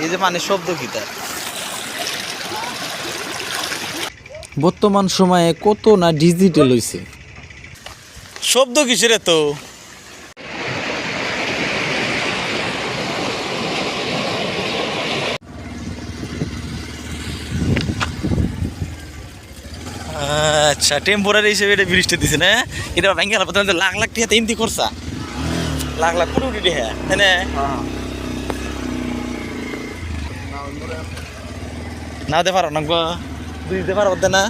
এই যে পানির শব্দ কি তার? বর্তমান সময়ে কত না ডিজিটাল হইছে? শব্দ কিসের তো আচ্ছা টেম্পোরারি হিসেবে এটা ব্রিজটা দিছে না? এটা ব্যাংকে প্রথমে লাখ লাখ টাকা তিনটি করছা লাখ লাখ কোটি কোটি টাকা হ্যাঁ। না দিতে পারো না দুই দিতে পারো না।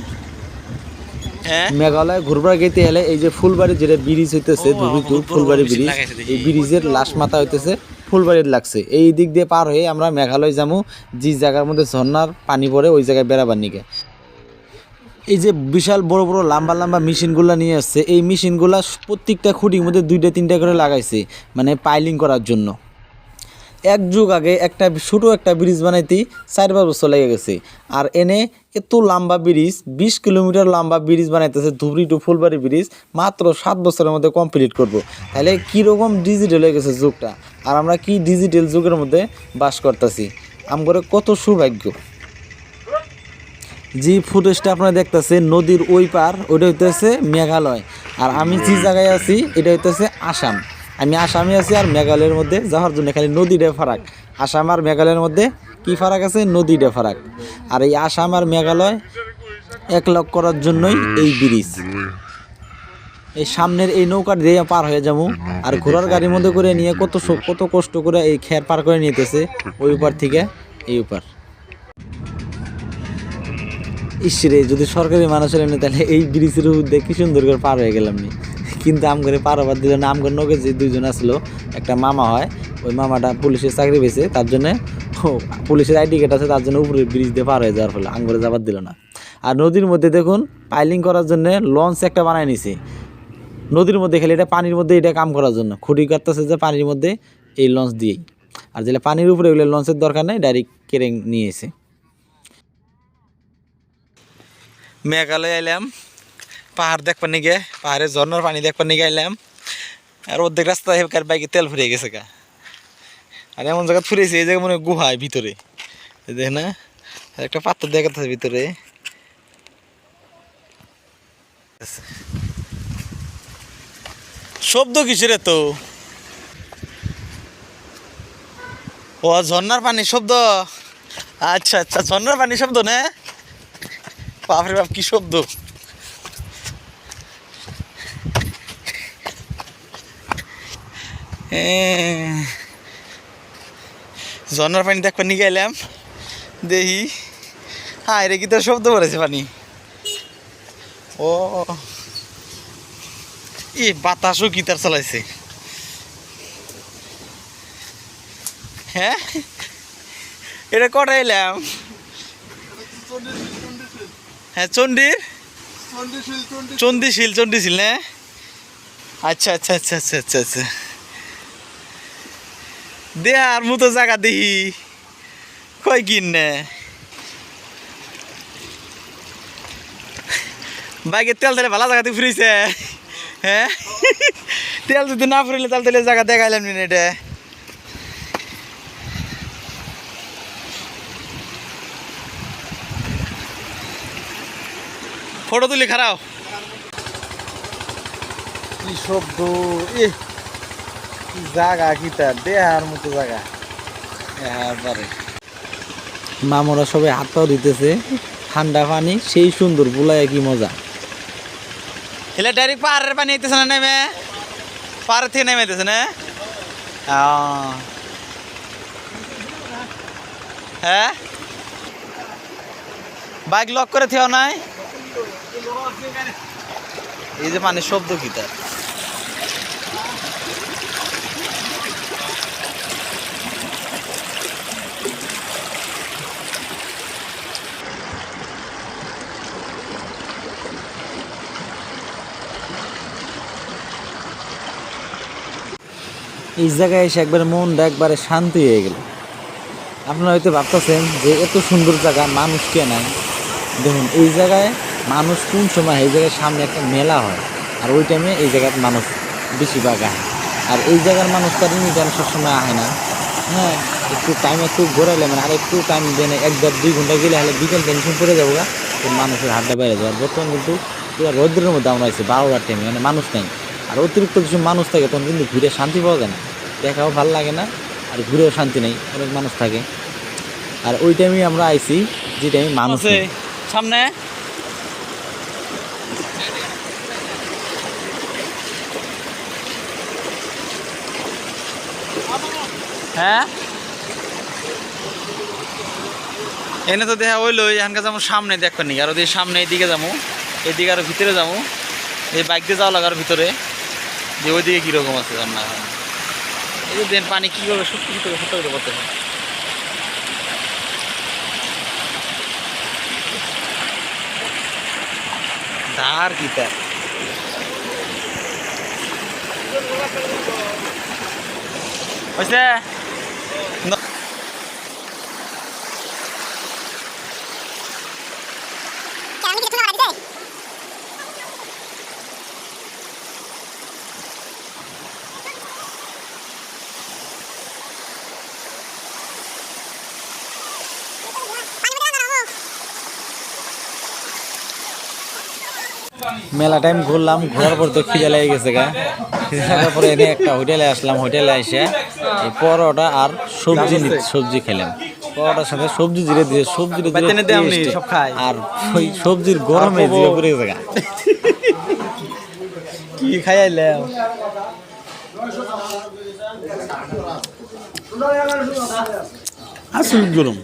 হ্যাঁ মেঘালয় ঘুরবার গেতে এলে এই যে ফুলবাড়ি যেটা ব্রিজ হইতেছে ফুলবাড়ি ব্রিজ এই ব্রিজের লাশ মাথা হইতেছে ফুলবাড়ির লাগছে। এই দিক দিয়ে পার হয়ে আমরা মেঘালয় যাব যে জায়গার মধ্যে ঝর্ণার পানি পড়ে ওই জায়গায় বেড়াবার নিকে। এই যে বিশাল বড় বড় লম্বা লম্বা মেশিনগুলো নিয়ে আসছে এই মেশিনগুলা প্রত্যেকটা খুঁটির মধ্যে দুইটা তিনটা করে লাগাইছে মানে পাইলিং করার জন্য। এক যুগ আগে একটা ছোটো একটা ব্রিজ বানাইতেই চার পাঁচ বছর লেগে গেছে। আর এনে এত লম্বা ব্রিজ, বিশ কিলোমিটার লম্বা ব্রিজ বানাইতেছে, ধুবড়ি টু ফুলবাড়ি ব্রিজ, মাত্র সাত বছরের মধ্যে কমপ্লিট করব। তাহলে কীরকম ডিজিটাল হয়ে গেছে যুগটা? আর আমরা কি ডিজিটাল যুগের মধ্যে বাস করতেছি? আমগরে কত সৌভাগ্য। যে ফুটেজটা আপনারা দেখতেছে নদীর ওই পার, ওইটা হইতেছে মেঘালয়। আর আমি যে জায়গায় আছি, এটা হইতেছে আসাম। আমি আসামে আছি আর মেঘালয়ের মধ্যে, যাওয়ার জন্য খালি নদীটা ফারাক। আসাম আর মেঘালয়ের মধ্যে কি ফারাক আছে? নদীটা ফারাক। আর এই আসাম আর মেঘালয় এক লক করার জন্যই এই ব্রিজ। এই সামনের এই নৌকার দিয়ে পার হয়ে যাব। আর ঘোড়ার গাড়ির মধ্যে করে নিয়ে কত কত কষ্ট করে এই খের পার করে নিতেছে, ওই উপার থেকে এই উপার। ইসরে যদি সরকারি মানুষ হলে না তাহলে এই ব্রিজের উপর কি সুন্দর করে পার হয়ে গেলাম নি। কিন্তু আম করে পার হবার দিল না আম করে নগে যে দুইজন আসলো, একটা মামা হয়, ওই মামাটা পুলিশের চাকরি পেয়েছে, তার জন্য পুলিশের আইডি কার্ড আছে, তার জন্য উপরে ব্রিজ দিয়ে পার হয়ে যাওয়ার ফলে আম করে যাবার দিল না। আর নদীর মধ্যে দেখুন পাইলিং করার জন্য লঞ্চ একটা বানায় নিছে। নদীর মধ্যে খেলে এটা পানির মধ্যে এটা কাম করার জন্য। খুঁটি কাটতেছে যে পানির মধ্যে এই লঞ্চ দিয়েই। আর যেটা পানির উপরে এগুলো লঞ্চের দরকার নেই ডাইরেক্ট কেড়ে নিয়েছে। মেঘালয় আইলাম। পাহাড় দেখবার নিগে, পাহাড়ে ঝর্ণার পানি দেখবার নিগে আইলাম। আর অর্ধেক রাস্তা হেকার বাইকে তেল ফুরিয়ে গেছে গা। আর এমন জায়গা ফুরিয়েছে, এই জায়গা মনে হয় গুহায় ভিতরে। দেখ না একটা পাত্র দেখাচ্ছে ভিতরে। শব্দ কিসের তো ও, ঝর্ণার পানি শব্দ? আচ্ছা আচ্ছা ঝর্ণার পানি শব্দ না? বাপরে বাপ, কি শব্দ? এ, ঝর্ণার পানি দেখবার নিয়ে গেলাম। দেখি। হ্যাঁ রে কি তোর শব্দ করেছে পানি? ও। ই বাতাসও কি তার চালাইছে? হ্যাঁ? এটা কটা এলাম? হ্যাঁ চণ্ডীর? চণ্ডীশীল চণ্ডীশীল না? আচ্ছা আচ্ছা আচ্ছা আচ্ছা আচ্ছা আচ্ছা। দে আর মতো জায়গা দেখি। কয় কিন? বাইকের তেল তেলে ভালো জায়গাতে ফুরিছে হ্যাঁ? তেল যদি না ফুরিলে তাহলে তেলে জায়গা দেখাইলাম এটা। ফটো তুলি খারাও কি শব্দ? এ দেহার মতো জায়গা হ্যাঁ মামরা সবাই হাত পাও দিতেছে। ঠান্ডা পানি সেই সুন্দর বুলায় কি মজা। এলে ডাইরেক্ট পাহাড়ের পানি আইতেছে না নেমে? পাহাড়ের থেকে নেমে আইতেছে না। হ্যাঁ? বাইক লক করে থেও নাই? এই যে পানির শব্দ কি এই জায়গায় এসে একবারে মনটা একবারে শান্তি হয়ে গেল। আপনারা হয়তো ভাবতেছেন যে এত সুন্দর জায়গা, মানুষ কে নাই? দেখুন, এই জায়গায় মানুষ কোন সময়, এই জায়গায় সামনে একটা মেলা হয় আর ওই টাইমে এই জায়গার মানুষ বেশিরভাগ আহে। আর এই জায়গার মানুষ তার এনি টাইম সবসময় আহে না। হ্যাঁ একটু টাইম একটু ঘোরাইলে মানে আর একটু টাইম দেন এক দেড় দুই ঘণ্টা গেলে হলে বিকেল টেনশন পড়ে যাব মানুষের হাড্ডা বেড়ে যাবে আর বর্তমান কিন্তু পুরো রৌদ্রের মধ্যে আমরা আছি, বারোটার টাইমে মানে মানুষ নেই। আর অতিরিক্ত কিছু মানুষ থাকে তখন কিন্তু ঘুরে শান্তি পাওয়া যায় না। দেখাও ভালো লাগে না আর ঘুরেও শান্তি নেই অনেক মানুষ থাকে। আর ওই টাইমে আমরা আইছি যে টাইমে মানুষ সামনে। হ্যাঁ? এনে তো দেখা হইল এখানকার যাব সামনে দেখবেন নাকি আর ওদের সামনে এইদিকে যাব এইদিকে আরও ভিতরে যাব এই বাইক দিয়ে যাওয়া লাগার ভিতরে। যে ওইদিকে কীরকম আছে রান্না এই যে দেন পানি কীভাবে সত্যি ভিতরে সত্য করতে হয় ধার কি তার হয়েছে ন- মেলা টাইম ঘুরলাম ঘোরার পর তো খিদে লেগে গেছে গা। খিদে লাগার পরে এনে একটা হোটেলে আসলাম হোটেলে এসে এই পরোটা আর সবজি নি- সবজি খেলাম। পরোটার সাথে সবজি জিরে দিয়ে সবজি। আর ওই সবজির গরমে জিরে পড়ে গেছে গা। কি খাইলে আসল গরম।